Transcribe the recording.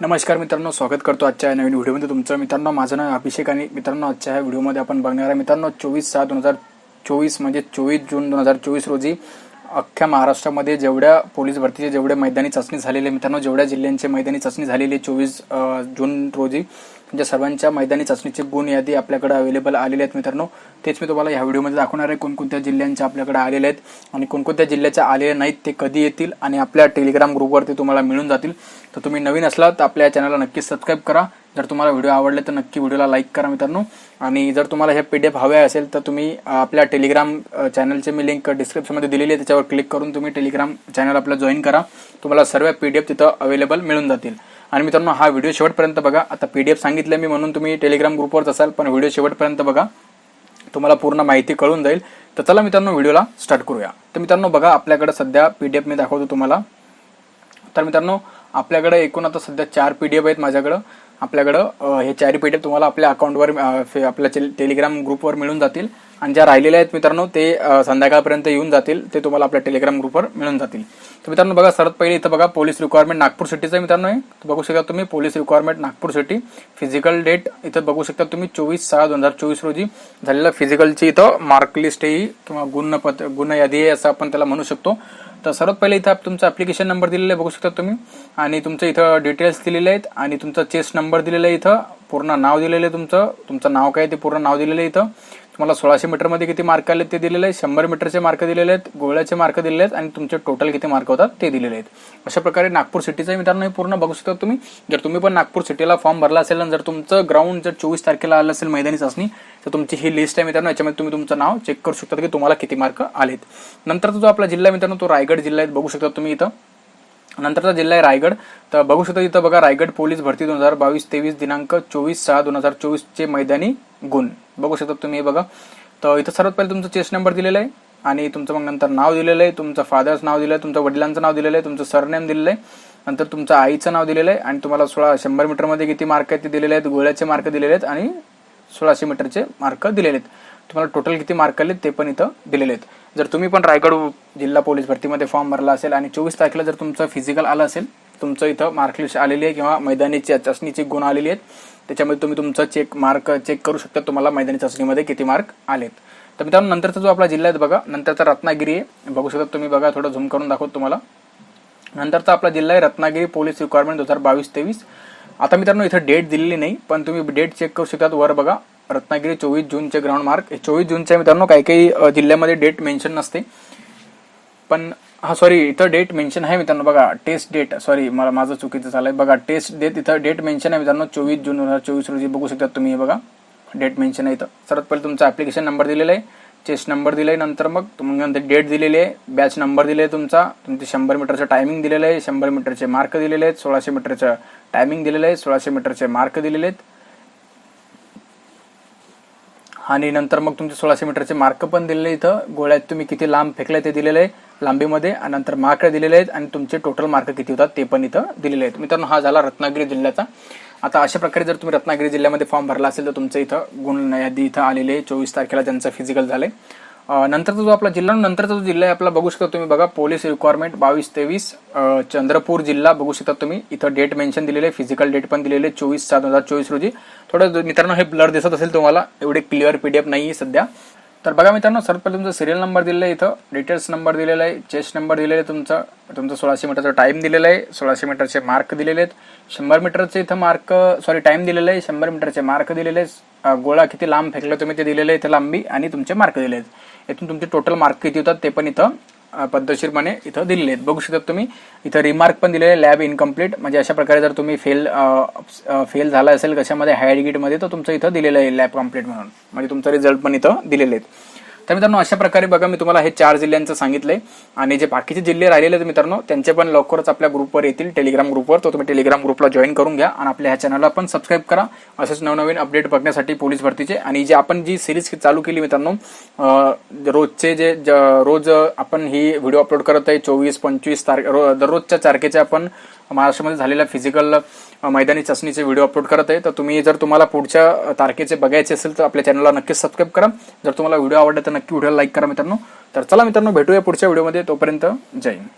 नमस्कार मित्रांनो स्वागत करतो आजच्या या नवीन व्हिडिओमध्ये तुमचं. मित्रांनो माझं नाव अभिषेक आणि मित्रांनो आजच्या ह्या व्हिडिओमध्ये आपण बघणार आहे मित्रांनो चोवीस सहा दोन हजार चोवीस म्हणजे चोवीस जून दोन हजार चोवीस रोजी अख्ख्या महाराष्ट्रामध्ये जेवढ्या पोलीस भरतीचे जेवढे मैदानी चाचणी झालेले मित्रांनो जेवढ्या जिल्ह्यांचे मैदानी चाचणी झालेली चोवीस जून रोजी म्हणजे सर्वांच्या मैदानी चाचणीची गुण यादी आपल्याकडे अवेलेबल आलेले आहेत मित्रांनो. तेच मी तुम्हाला ह्या व्हिडिओमध्ये दाखवणार आहे कोणकोणत्या जिल्ह्यांच्या आपल्याकडे आलेले आहेत आणि कोणकोणत्या जिल्ह्याच्या आलेले नाहीत ते कधी येतील आणि आपल्या टेलिग्राम ग्रुपवर ते तुम्हाला मिळून जातील. तर तुम्ही नवीन असला तर आपल्या चॅनलला नक्की सबस्क्राईब करा. जर तुम्हाला व्हिडिओ आवडले तर नक्की व्हिडिओला लाईक करा मित्रांनो. आणि जर तुम्हाला हे पी डी एफ हवे असेल तर तुम्ही आपल्या टेलिग्राम चॅनलचे मी लिंक डिस्क्रिप्शनमध्ये दिलेली आहे त्याच्यावर क्लिक करून तुम्ही टेलिग्राम चॅनल आपलं जॉईन करा. तुम्हाला सर्व पी डी एफ तिथं अवेलेबल मिळून जातील. आणि मित्रांनो हा व्हिडिओ शेवटपर्यंत बघा. आता पी डी एफ सांगितलं मी म्हणून तुम्ही टेलिग्राम ग्रुपवरच असाल पण व्हिडिओ शेवटपर्यंत बघा. तुम्हाला पूर्ण माहिती कळून जाईल. तर चला मित्रांनो व्हिडिओला स्टार्ट करूया. तर मित्रांनो बघा आपल्याकडे सध्या पी डी एफ मी दाखवतो तुम्हाला. तर मित्रांनो आपल्याकडे एकूण आता सध्या चार पी डी एफ आहेत माझ्याकडं. आपल्याकडं हे चारही तुम्हाला आपल्या अकाउंटवर फे- आपल्या टेलिग्राम ग्रुपवर मिळून जातील. आणि ज्या राहिलेल्या आहेत मित्रांनो ते संध्याकाळपर्यंत येऊन जातील. ते तुम्हाला आपल्या टेलिग्राम ग्रुपवर मिळून जातील. तर मित्रांनो बघा सर्वात पहिले इथं बघा पोलीस रिक्वायरमेंट नागपूर सिटीचं आहे मित्रांनो हे. तर बघू शकता तुम्ही police requirement Nagpur city physical date इथं बघू शकता तुम्ही चोवीस सहा दोन हजार चोवीस रोजी झालेलं फिजिकलची इथं मार्कलिस्ट ही किंवा गुणपत्र गुण यादी आहे असं आपण त्याला म्हणू शकतो. तर सर्वात पहिले इथं तुमचा ऍप्लिकेशन नंबर दिलेला आहे बघू शकता तुम्ही. आणि तुमचं इथं डिटेल्स दिलेले आहेत. आणि तुमचा चेस्ट नंबर दिलेला आहे इथं. पूर्ण नाव दिलेलं आहे तुमचं. तुमचं नाव काय आहे ते पूर्ण नाव दिलेलं आहे इथं. तुम्हाला सोळाशे मीटरमध्ये किती मार्क आले ते दिलेले आहे. शंभर मीटरचे मार्क दिलेले आहेत गोळ्याचे मार्क दिलेले आहेत आणि तुमचे टोटल किती मार्क होतात ते दिलेले आहेत. अशा प्रकारे नागपूर सिटीचं मित्रांनो हे पूर्ण बघू शकता तुम्ही. जर तुम्ही पण नागपूर सिटीला फॉर्म भरला असेल आणि जर तुमचं ग्राउंड जर चोवीस तारखेला आलं असेल मैदानी चाचणी तर तुमची ही लिस्ट आहे मित्रांनो. याच्यामध्ये तुम्ही तुमचं नाव चेक करू शकता की तुम्हाला किती मार्क आलेत. नंतरचा जो आपला जिल्हा मित्रांनो तो रायगड जिल्हा आहे. बघू शकता तुम्ही इथं. नंतरचा जिल्हा आहे रायगड. तर बघू शकता इथं बघा रायगड पोलीस भरती दोन हजार बावीस तेवीस दिनांक चोवीस सहा दोन हजार चोवीसचे मैदानी गुण. बघू शकता तुम्ही हे बघा. तर इथं सर्वात पहिले तुमचं चेस्ट नंबर दिलेला आहे आणि तुमचं मग नंतर नाव दिलेलं आहे तुमचं फादर्स नाव दिलं आहे तुमचं वडिलांचं नाव दिलेलं आहे तुमचं सरनेम दिलेलं आहे. नंतर तुमचं आईचं नाव दिलेलं आहे आणि तुम्हाला सोळा शंभर मीटरमध्ये किती मार्क आहेत ते दिलेले आहेत गोळ्याचे मार्क दिलेले आहेत आणि सोळाशे मीटरचे मार्क दिलेले आहेत तुम्हाला टोटल किती मार्क आले ते पण इथं दिलेले आहेत जर तुम्ही पण रायगड जिल्हा पोलीस भरतीमध्ये फॉर्म भरला असेल आणि चोवीस तारखेला जर तुमचं फिजिकल आलं असेल तुमचं इथं मार्कलिस्ट आलेली आहे किंवा मैदानी चाचणीचे गुण आलेली आहेत त्याच्यामध्ये तुम्ही तुमचं चेक मार्क चेक करू शकता तुम्हाला मैदानी चाचणीमध्ये किती मार्क आलेत. तर मित्रांनो नंतरचा जो आपला जिल्हा आहे बघा नंतरचा रत्नागिरी आहे. बघू शकता तुम्ही बघा थोडं झूम करून दाखवतो तुम्हाला. नंतरचा आपला जिल्हा आहे रत्नागिरी पोलीस रिक्वायरमेंट दोन हजार बावीस तेवीस. आता मित्रांनो इथं डेट दिलेली नाही पण तुम्ही डेट चेक करू शकतात. वर बघा रत्नागिरी चोवीस जूनचे ग्राउंड मार्क चोवीस जूनचे मित्रांनो काही काही जिल्ह्यामध्ये डेट मेन्शन नसते. पण हा सॉरी इथं डेट मेन्शन आहे मित्रांनो बघा टेस्ट डेट सॉरी मला माझं चुकीचं झालंय बघा टेस्ट डेट इथं डेट मेन्शन आहे मित्रांनो चोवीस जून दोन हजार चोवीस रोजी. बघू शकता तुम्ही बघा. डेट मेन्शन आहे इथं. सर्वात पहिले तुमचा ऍप्लिकेशन नंबर दिलेला आहे. चेस्ट नंबर दिलाय नंतर मग तुम्ही नंतर डेट दिलेली आहे बॅच नंबर दिले आहे तुमचा तुमचे शंभर मीटरचं टायमिंग दिलेलं आहे शंभर मीटरचे मार्क दिलेले आहेत सोळाशे मीटरचं टायमिंग दिलेलं आहे सोळाशे मीटरचे मार्क दिलेले आहेत. आणि नंतर मग तुमचे सोळाशे मीटरचे मार्क पण दिलेले इथं. गोळ्यात तुम्ही किती लांब फेकले ते दिलेले आहे लांबीमध्ये आणि नंतर मार्क दिलेले आहेत आणि तुमचे टोटल मार्क किती होतात ते पण इथं दिलेले आहेत. मित्रांनो हा झाला रत्नागिरी जिल्ह्याचा. आता अशा प्रकारे जर तुम्ही रत्नागिरी जिल्ह्यामध्ये फॉर्म भरला असेल तर तुमचं इथं गुण यादी इथं आलेले चोवीस तारखेला ज्यांचं फिजिकल झालंय. आहे नंतरचा जो आपला जिल्हा नंतरचा जो जिल्हा आहे आपला बघू शकता तुम्ही बघा पोलीस रिक्वायरमेंट बावीस तेवीस चंद्रपूर जिल्हा बघू शकता तुम्ही. इथं डेट मेन्शन दिलेले आहे फिजिकल डेट पण दिलेले चोवीस सात दोन हजार चोवीस रोजी. थोडं मित्रांनो हे ब्लर दिसत असेल तुम्हाला एवढे क्लिअर पीडीएफ नाही आहे सध्या. तर बघा मित्रांनो सर्वात पहिले तुमचा सिरियल नंबर दिलेला आहे इथं. डिटेल्स नंबर दिलेला आहे चेस्ट नंबर दिलेला आहे तुमचा. तुमचं सोळाशे मीटरचा टाईम दिलेला आहे. सोळाशे मीटरचे मार्क दिलेले आहेत. शंभर मीटरचे इथं मार्क सॉरी टाईम दिलेला आहे. शंभर मीटरचे मार्क दिलेले आहेत. गोळा किती लांब फेकला तुम्ही ते दिलेले आहे इथं लांबी आणि तुमचे मार्क दिले आहेत. इथून तुमचे टोटल मार्क किती होतात ते पण इथं पद्धतशीरपणे इथं दिलेले आहेत. बघू शकता तुम्ही इथं रिमार्क पण दिलेले लॅब इनकम्प्लीट म्हणजे अशा प्रकारे जर तुम्ही फेल फेल झाला असेल कशामध्ये हायर गिटमध्ये तर तुमचं इथं दिलेलं आहे लॅब कंप्लीट म्हणून. म्हणजे तुमचा रिझल्ट पण इथं दिलेले आहेत. तर मित्रांनो अशा प्रकारे बघा मी तुम्हाला हे चार जिल्ह्यांचं सांगितलंय. आणि जे बाकीचे जिल्हे राहिलेले आहेत मित्रांनो त्यांचे पण लवकरच आपल्या ग्रुपवर येतील टेलिग्राम ग्रुपवर तो तुम्ही टेलिग्राम ग्रुपला जॉईन करून घ्या आणि आपल्या ह्या चॅनलला पण सबस्क्राईब करा. असेच नवनवीन अपडेट बघण्यासाठी पोलीस भरतीचे. आणि जे आपण जी सिरीज चालू केली मित्रांनो रोजचे जे ज- रोज आपण ही व्हिडिओ अपलोड करत आहे चोवीस पंचवीस तारखे दररोजच्या तारखेचे आपण महाराष्ट्रामध्ये झालेल्या फिजिकल मैदानी चाचणीचे व्हिडिओ अपलोड करत आहे. तर तुम्ही जर तुम्हाला पुढच्या तारखेचे बघायचे असेल तर आपल्या चॅनलला नक्कीच सबस्क्राईब करा. जर तुम्हाला व्हिडिओ आवडला तर नक्की व्हिडिओला लाईक करा मित्रांनो. तर चला मित्रांनो भेटूया पुढच्या व्हिडिओमध्ये. तोपर्यंत जय हिंद.